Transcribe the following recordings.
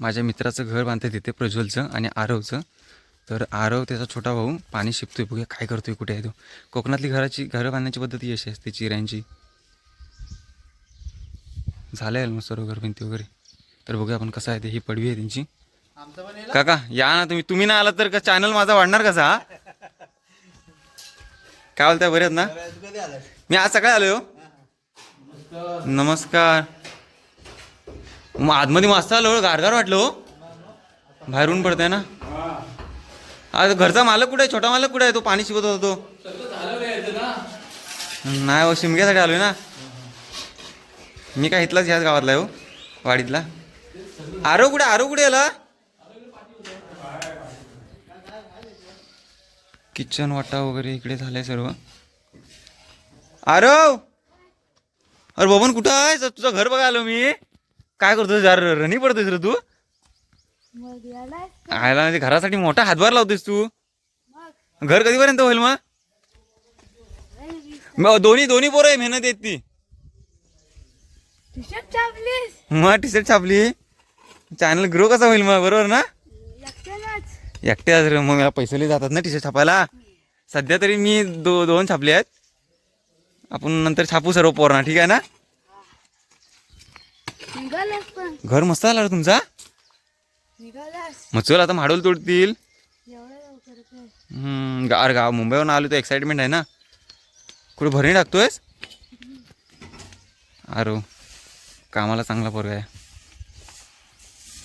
माझ्या मित्राचं घर बांधते तिथे प्रज्वलचं आणि आरवचं. तर आरव त्याचा छोटा भाऊ पाणी शिपतोय. बघूया काय करतोय कुठे आहे तो. कोकणातली घराची घरं बांधण्याची पद्धती ही अशी असते चिऱ्यांची? झालं आहे मग सर्व घर भिंती वगैरे. तर बघूया आपण कसं आहे ते ही पडवी आहे त्यांची. काका या ना तुम्ही. तुम्ही ना आलात तर का चॅनल माझा वाढणार कसा हा? काय बोलताय बरे आहेत ना? मी आज सकाळी आलोय हो. नमस्कार. मग आतमध्ये मस्त आलो गारगार वाटलं हो. बाहेरून पडतंय ना. आज घरचा मालक कुठे आहे? छोटा मालक कुठे आहे? तो पाणी शिवत होता तो. नाही हो शिमग्यासाठी आलोय ना. मी काय इथलाच ह्याच गावातला आहे हो वाडीतला. आरो कुठे? आरो कुठे आला किचन वाटा वगैरे इकडे झालंय सर्व. आरव! अरे बबन कुठं आहे? तुझं घर बघा आलो मी. काय करतोय जार रनी पडतोयस रे तू? मग आयला म्हणजे घरासाठी मोठा हातभार लावतोयस तू. मग घर कधीपर्यंत होईल मग? मग दोन्ही दोन्ही पोरं आहे मेहनत येत ती. छापलीस? मग टी शर्ट छापली. चॅनल ग्रो कसा होईल मग बरोबर ना? एकटे आज रे, मग मला पैसे लई जातात ना टी शर्ट छापायला. सध्या तरी मी दो दोन छापले आहेत. आपण नंतर छापू सर्व पोरणा ठीक आहे ना? निघालास पण. घर मस्त आला रे तुमचा? निघालास. मग चल आता माडोल तोडतील. एवढं लवकर काय? हम्म, गार गाव मुंबईवरून आलो तर एक्साइटमेंट आहे ना. कुठे भरणी टाकतोयस? अरे कामाला चांगला पोरगा आहे.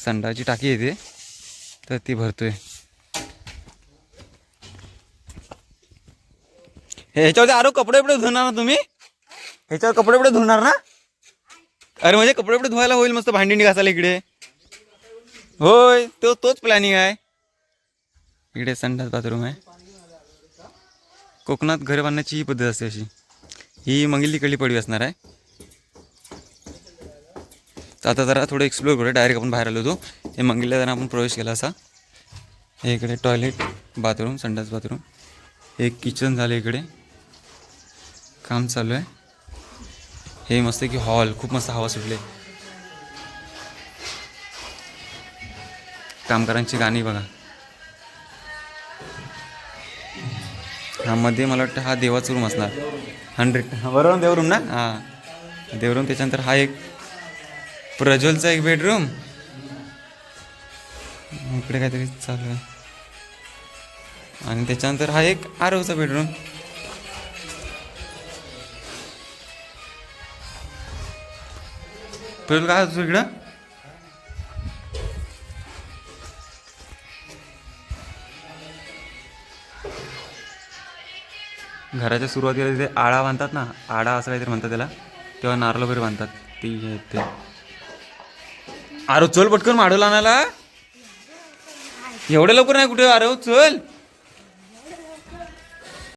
संडाची टाकी येते तर ती भरतोय. हे ह्याच्यावरती आरो कपडे बिपडे धुणार ना तुम्ही? ह्याच्यावर कपडे बिपडे धुणार ना? अरे म्हणजे कपडे कपडे धुवायला होईल मस्त भांडी घासायला इकडे. होय तो तोच प्लॅनिंग आहे. इकडे संडास बाथरूम आहे. कोकणात घर बांधण्याची ही पद्धत असते अशी. ही मंगिली तिकडली पडवी असणार आहे. तर आता जरा थोडं एक्सप्लोर करूया डायरेक्ट आपण बाहेर आलो होतो. हे मंगिला जरा आपण प्रवेश केला असा. हे इकडे टॉयलेट बाथरूम संडास बाथरूम एक किचन झालं इकडे. काम चालू आहे. हे मस्त की हॉल खूप मस्त हवा सुटले. कामगारांची गाणी बघा. हा मध्ये मला वाटतं हा देवाचा रूम असणार. हंड्रेड बरोबर देवरूम ना? हां. देवरूम त्याच्यानंतर हा एक प्रज्वलचा एक बेडरूम इकडे काहीतरी चालू आहे. आणि त्याच्यानंतर हा एक आरवचा बेडरूम प्रज्वल काय होतं इकडं? घराच्या सुरुवातीला तिथे आळा बांधतात ना आळा असं काहीतरी म्हणतात त्याला तेव्हा नारळ वगैरे बांधतात. ती हे ते. आरो चल पटकन माडवला आणायला. एवढ्या लवकर नाही कुठे? आरो चल.